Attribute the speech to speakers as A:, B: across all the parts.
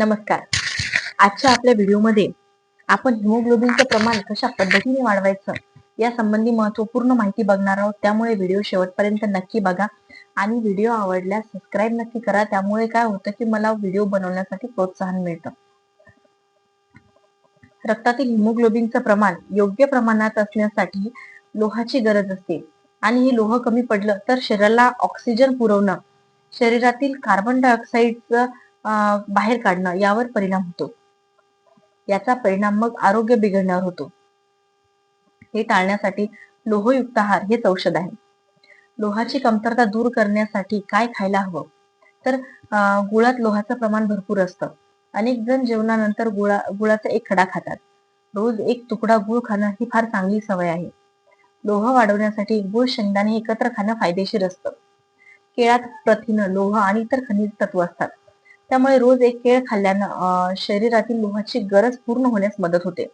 A: नमस्कार. आजच्या आपल्या व्हिडिओमध्ये आपण हिमोग्लोबिनचं प्रमाण कशा पद्धतीने वाढवायचं या संबंधी महत्त्वपूर्ण माहिती बघणार आहोत. त्यामुळे व्हिडिओ शेवटपर्यंत नक्की बघा आणि व्हिडिओ आवडल्यास सबस्क्राईब नक्की करा. त्यामुळे काय होतं की मला व्हिडिओ बनवण्यासाठी प्रोत्साहन मिळतं. रक्तातील हिमोग्लोबिनचं प्रमाण योग्य प्रमाणात असण्यासाठी लोहाची गरज असते आणि हे लोह कमी पडलं तर शरीराला ऑक्सिजन पुरवणं शरीरातील कार्बन डायऑक्साईडचं बाहेर काढणं यावर परिणाम होतो. याचा परिणाम मग आरोग्य बिघडण्यावर होतो. हे टाळण्यासाठी लोहयुक्त आहार हेच औषध आहे. लोहाची कमतरता दूर करण्यासाठी काय खायला हवं? तर गुळात लोहाचं प्रमाण भरपूर असतं. अनेक जण जेवणानंतर गुळा गुळाचा एक खडा खातात. रोज एक तुकडा गुळ खाणं ही फार चांगली सवय आहे. लोह वाढवण्यासाठी गुळ शेंगदाणे एकत्र खाणं फायदेशीर असतं. केळात प्रथिन लोह आणि इतर खनिज तत्व असतात. त्यामुळे रोज एक केळ खाल्ल्यानं शरीरातील लोहाची गरज पूर्ण होण्यास मदत होते.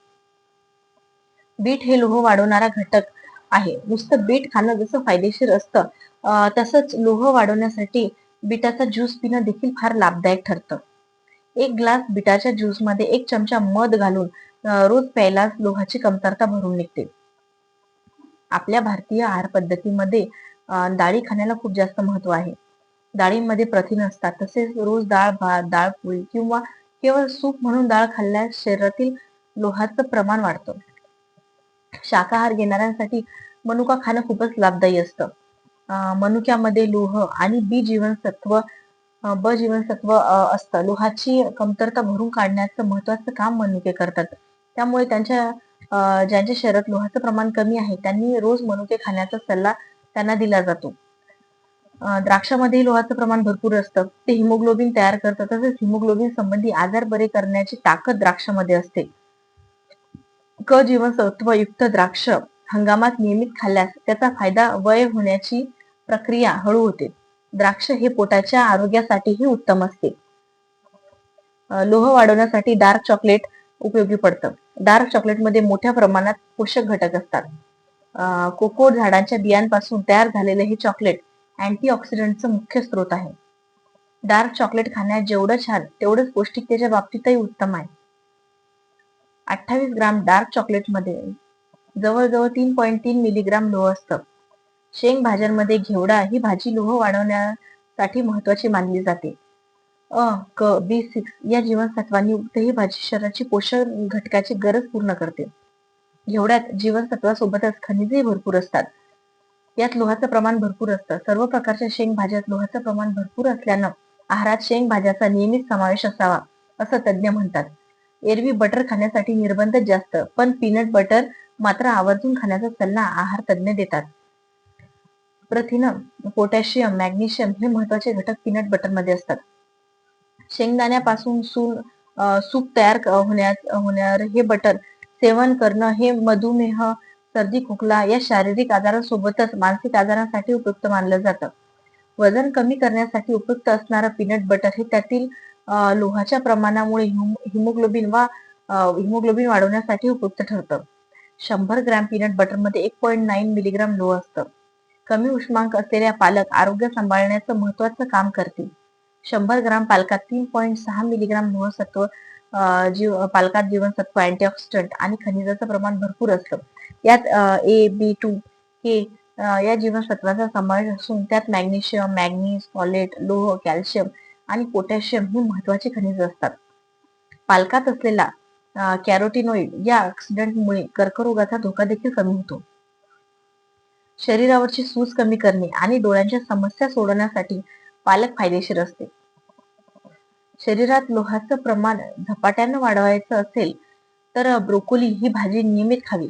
A: बीट हे लोह वाढवणारा घटक आहे. नुसतं बीट खाणं जसं फायदेशीर असतं तसंच लोह वाढवण्यासाठी बीटाचा ज्यूस पिणं देखील फार लाभदायक ठरतं. एक ग्लास बिटाच्या ज्यूसमध्ये एक चमचा मध घालून रोज प्यायला लोहाची कमतरता भरून निघते. आपल्या भारतीय आहार पद्धतीमध्ये अं, डाळी खाण्याला खूप जास्त महत्त्व आहे. डाळींमध्ये प्रथिन असतात. तसेच रोज डाळ भात डाळ पोळी किंवा केवळ सूप म्हणून डाळ खाल्ल्यास शरीरातील लोहाचं प्रमाण वाढतं. शाकाहार घेणाऱ्यांसाठी मनुका खाणं खूपच लाभदायी असतं. अं, मनुक्यामध्ये लोह आणि बी जीवनसत्व ब जीवनसत्व असतं. लोहाची कमतरता भरून काढण्याचं महत्वाचं काम मनुके करतात. त्यामुळे त्यांच्या अं, ज्यांच्या शरीरात लोहाचं प्रमाण कमी आहे त्यांनी रोज मनुके खाण्याचा सल्ला त्यांना दिला जातो. द्राक्षामध्ये लोहाचं प्रमाण भरपूर असतं. ते हिमोग्लोबिन तयार करतं तसेच हिमोग्लोबिन संबंधी आजार बरे करण्याची ताकद द्राक्षामध्ये असते. क जीवनसत्व युक्त द्राक्ष हंगामात नियमित खाल्ल्यास त्याचा फायदा वय होण्याची प्रक्रिया हळू होते. द्राक्ष हे पोटाच्या आरोग्यासाठीही उत्तम असते. लोह वाढवण्यासाठी डार्क चॉकलेट उपयोगी पडतं. डार्क चॉकलेटमध्ये मोठ्या प्रमाणात पोषक घटक असतात. कोको झाडांच्या बियांपासून तयार झालेले हे चॉकलेट अँटीऑक्सिडंटचं मुख्य स्रोत आहे. डार्क चॉकलेट खाण्यात जेवढं छान तेवढंच पौष्टिकतेच्या बाबतीतही उत्तम आहे. अठ्ठावीस ग्राम डार्क चॉकलेटमध्ये जवळजवळ तीन पॉईंट तीन मिलीग्राम लोह असतं. शेंग भाज्यांमध्ये घेवडा ही भाजी लोह वाढवण्यासाठी महत्वाची मानली जाते. अ क बी सिक्स या जीवनसत्वांनी युक्त ही भाजी शरीराची पोषण घटकाची गरज पूर्ण करते. घेवड्यात जीवनसत्वासोबतच खनिजही भरपूर असतात. यात लोहाचं प्रमाण भरपूर असतं. सर्व प्रकारच्या शेंग भाज्यात लोहाचं प्रमाण भरपूर असल्यानं आहारात शेंग भाज्याचा नियमित समावेश असावा असं तज्ज्ञ म्हणतात. एरवी बटर खाण्यासाठी निर्बंध जास्त पण पीनट बटर मात्र आवर्जून खाण्याचा सल्ला आहार तज्ज्ञ देतात. प्रथिन पोटॅशियम मॅग्नेशियम हे महत्त्वाचे घटक पीनट बटरमध्ये असतात. शेंगदाण्यापासून सून अं, सूप तयार होण्यास होणार हे बटर सेवन करणं हे मधुमेह सर्दी खोकला या शारीरिक आजारांसोबतच मानसिक आजारांसाठी उपयुक्त मानलं जातं. वजन कमी करण्यासाठी उपयुक्त असणारं पीनट बटर हे त्यातील लोहाच्या प्रमाणामुळे हिमोग्लोबिन वा हिमोग्लोबिन वाढवण्यासाठी उपयुक्त ठरतं. शंभर ग्रॅम पीनट बटरमध्ये एक पॉईंट नाईन मिलीग्राम लोह असतं. कमी उष्मांक असलेल्या पालक आरोग्य सांभाळण्याचं महत्वाचं काम करतील. शंभर ग्राम पालकात तीन पॉईंट सहा मिलीग्राम लोहसत्व सत्व जीव पालकात जीवनसत्व अँटीऑक्सिडंट आणि खनिजाचं प्रमाण भरपूर असतं. यात ए बी टू के या जीवनसत्वाचा समावेश असून त्यात मॅग्नेशियम मॅग्नीज फॉलेट लोह कॅल्शियम आणि पोटॅशियम ही महत्वाची खनिज असतात. पालकात असलेला कॅरोटिनोइड या ऑक्सिडंटमुळे कर्करोगाचा धोका देखील कमी होतो. शरीरावरची सूज कमी करणे आणि डोळ्यांच्या समस्या सोडवण्यासाठी पालक फायदेशीर असते. शरीरात लोहाचं प्रमाण झपाट्यानं वाढवायचं असेल तर ब्रोकोली ही भाजी नियमित खावी.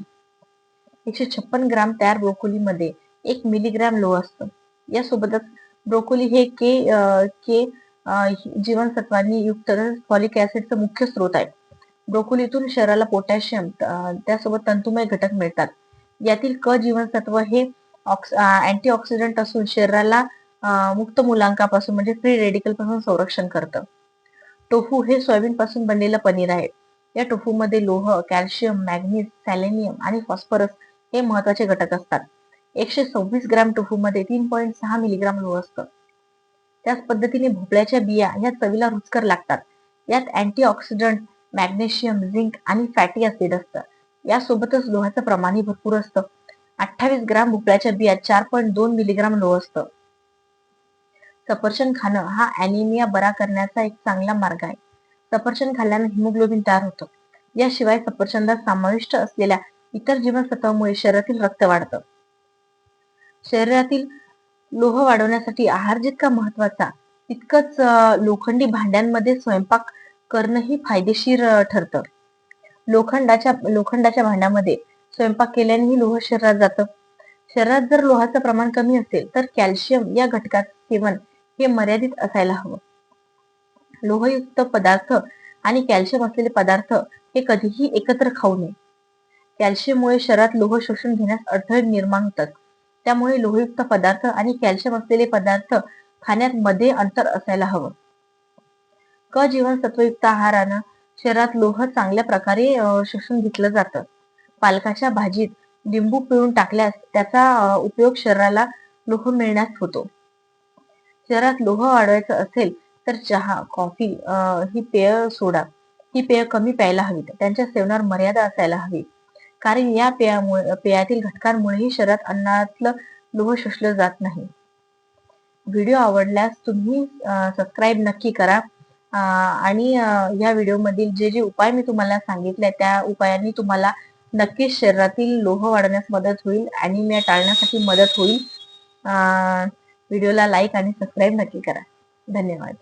A: एकशे छप्पन ग्राम तयार ब्रोकोलीमध्ये एक मिलीग्राम लोह असतं. यासोबतच ब्रोकोली हे के आ, के जीवनसत्वांनी युक्त फॉलिक ऍसिडचं मुख्य स्रोत आहे. ब्रोकोलीतून शरीराला पोटॅशियम त्यासोबत तंतुमय घटक मिळतात. यातील क जीवनसत्व हे अँटीऑक्सिडंट असून शरीराला मुक्त मुलांकापासून म्हणजे फ्री रेडिकलपासून संरक्षण करतं. टोफू हे सोयाबीन पासून बनलेलं पनीर आहे. या टोफूमध्ये लोह कॅल्शियम मॅग्नीज सॅलेनियम आणि फॉस्फरस हे महत्त्वाचे घटक असतात. एकशे सव्वीस ग्राम टोफूमध्ये तीन पॉईंट सहा मिलीग्राम लोह असतं. त्याच पद्धतीने भोपळ्याच्या बिया या चवीला रुचकर लागतात. यात अँटीऑक्सिडंट मॅग्नेशियम झिंक आणि फॅटी ऍसिड असतं. यासोबतच लोहाचं प्रमाणही भरपूर असतं. अठ्ठावीस ग्राम भोपळ्याच्या बियात चार पॉईंट दोन मिलीग्राम लोह असतं. सफरचंद खाणं हा अॅनिमिया बरा करण्याचा एक चांगला मार्ग आहे. सफरचंद खाल्ल्याने हिमोग्लोबिन तयार होतं. याशिवाय सफरचंदात समाविष्ट असलेल्या इतर जीवनसत्वामुळे शरीरातील रक्त वाढतं. शरीरातील लोह वाढवण्यासाठी आहार जितका महत्त्वाचा तितकंच लोखंडी भांड्यांमध्ये स्वयंपाक करणंही फायदेशीर ठरतं. लोखंडाच्या लोखंडाच्या भांड्यामध्ये स्वयंपाक केल्यानेही लोह शरीरात जातं. शरीरात जर लोहाचं प्रमाण कमी असेल तर कॅल्शियम या घटकाचं सेवन हे मर्यादित असायला हवं. लोहयुक्त पदार्थ आणि कॅल्शियम असलेले पदार्थ हे कधीही एकत्र खाऊ नये. कॅल्शियममुळे शरीरात लोह शोषून घेण्यास अडथळे निर्माण होतात. त्यामुळे लोहयुक्त पदार्थ आणि कॅल्शियम असलेले पदार्थ खाण्यात मध्ये अंतर असायला हवं. क जीवनसत्वयुक्त आहारानं शरीरात लोह चांगल्या प्रकारे शोषून घेतलं जातं. पालकाच्या भाजीत लिंबू पिळून टाकल्यास त्याचा उपयोग शरीराला लोह मिळण्यास होतो. शरीरात लोह वाढवायचं असेल तर चहा कॉफी ही पेय सोडा. ही पेय कमी प्यायला हवीत त्यांच्या सेवनावर मर्यादा असायला हवी. कारण या पेयामुळे पेयातील घटकांमुळेही शरीरात अन्नातलं लोह शोषलं जात नाही. व्हिडिओ आवडल्यास तुम्ही सबस्क्राईब नक्की करा. आणि या व्हिडिओमधील जे जे उपाय मी तुम्हाला सांगितले त्या उपायांनी तुम्हाला नक्कीच शरीरातील लोह वाढवण्यास मदत होईल अॅनिमिया टाळण्यासाठी मदत होईल. अं, व्हिडिओला लाईक आणि सबस्क्राईब नक्की करा. धन्यवाद.